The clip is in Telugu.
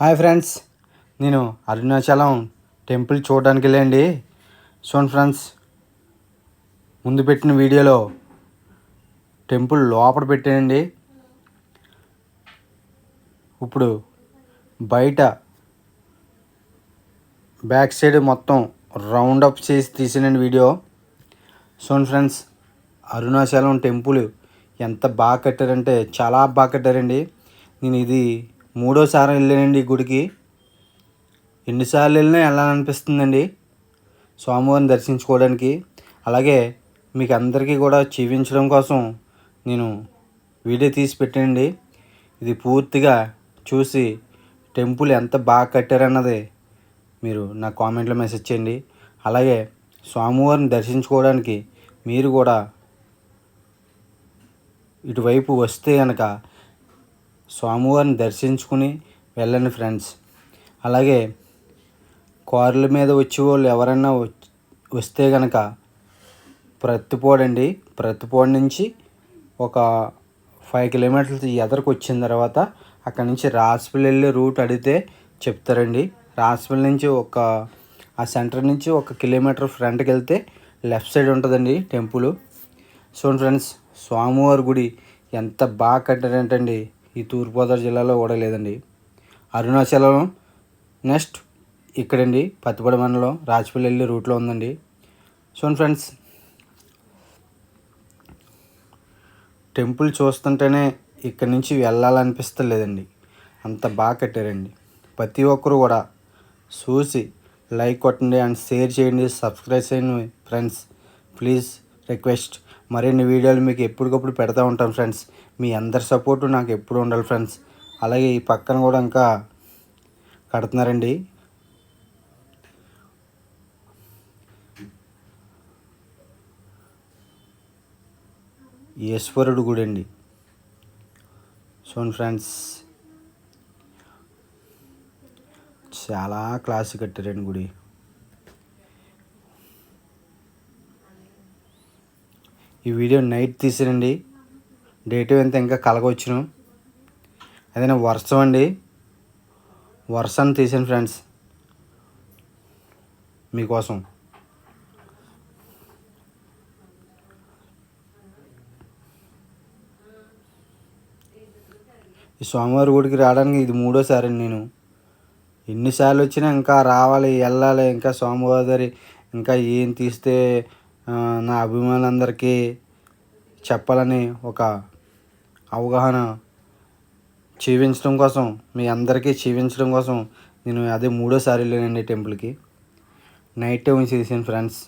హాయ్ ఫ్రెండ్స్ నేను అరుణాచలం టెంపుల్ చూడడానికి వెళ్ళండి చూడండి ఫ్రెండ్స్ ముందు పెట్టిన వీడియోలో టెంపుల్ లోపల పెట్టానండి. ఇప్పుడు బయట బ్యాక్ సైడ్ మొత్తం రౌండ్ అప్ చేసి తీసానండి వీడియో. చూడండి ఫ్రెండ్స్ అరుణాచలం టెంపుల్ ఎంత బాగా కట్టారంటే చాలా బాగా కట్టారండి. నేను ఇది మూడోసారి వెళ్ళానండి ఈ గుడికి. ఎన్నిసార్లు వెళ్ళినా వెళ్ళాలనిపిస్తుందండి స్వామివారిని దర్శించుకోవడానికి. అలాగే మీకు అందరికీ కూడా చూపించడం కోసం నేను వీడియో తీసి పెట్టానండి. ఇది పూర్తిగా చూసి టెంపుల్ ఎంత బాగా కట్టారన్నది మీరు నా కామెంట్లో మెసేజ్ చేయండి. అలాగే స్వామివారిని దర్శించుకోవడానికి మీరు కూడా ఇటువైపు వస్తే కనుక స్వామివారిని దర్శించుకుని వెళ్ళండి ఫ్రెండ్స్. అలాగే కార్ల మీద వచ్చే వాళ్ళు ఎవరన్నా వస్తే కనుక ప్రత్తిపోడండి ప్రత్తిపోడి నుంచి ఒక ఫైవ్ కిలోమీటర్స్ ఎదరికి వచ్చిన తర్వాత అక్కడ నుంచి రాసిపల్లి వెళ్ళే రూట్ అడిగితే చెప్తారండి. రాసిపల్లి నుంచి ఒక ఆ సెంటర్ నుంచి ఒక కిలోమీటర్ ఫ్రంట్కి వెళ్తే లెఫ్ట్ సైడ్ ఉంటుందండి టెంపుల్. సో ఫ్రెండ్స్ స్వామివారి గుడి ఎంత బాగా కట్టారంటండి. ఈ తూర్పుగోదావరి జిల్లాలో కూడా లేదండి. అరుణాచలం నెక్స్ట్ ఇక్కడండి. పత్తిపడి మండలం రాజపల్లి వెళ్ళే రూట్లో ఉందండి. సో ఫ్రెండ్స్ టెంపుల్ చూస్తుంటేనే ఇక్కడి నుంచి వెళ్ళాలనిపిస్తలేదండి. అంత బాగా కట్టారండి. ప్రతి ఒక్కరు కూడా చూసి లైక్ కొట్టండి అండ్ షేర్ చేయండి సబ్స్క్రైబ్ చేయండి ఫ్రెండ్స్. Please request. మరిన్ని వీడియోలు మీకు ఎప్పటికప్పుడు పెడతా ఉంటాం ఫ్రెండ్స్. మీ అందరి సపోర్టు నాకు ఎప్పుడు ఉండాలి ఫ్రెండ్స్. అలాగే ఈ పక్కన కూడా ఇంకా కడుతున్నారండి. ఈశ్వరుడు గుడి అండి. చూడండి ఫ్రెండ్స్. చాలా క్లాస్ కట్టారండి గుడి. ఈ వీడియో నైట్ తీసానండి డేట్ ఎంత ఇంకా కలగొచ్చును. అదే వర్షం అండి? వర్షాన్ని తీసాను ఫ్రెండ్స్. మీకోసం. ఈ స్వామివారి గుడికి రావడానికి ఇది మూడోసారి నేను. ఎన్నిసార్లు వచ్చినా ఇంకా రావాలి వెళ్ళాలి ఇంకా స్వామివారి ఇంకా ఏం తీస్తే నా అభిమానులందరికీ చెప్పాలని ఒక అవగాహన చూపించడం కోసం మీ అందరికీ చూపించడం కోసం నేను అదే మూడోసారి వెళ్ళానండి టెంపుల్కి. నైట్ టైం చేసాను ఫ్రెండ్స్.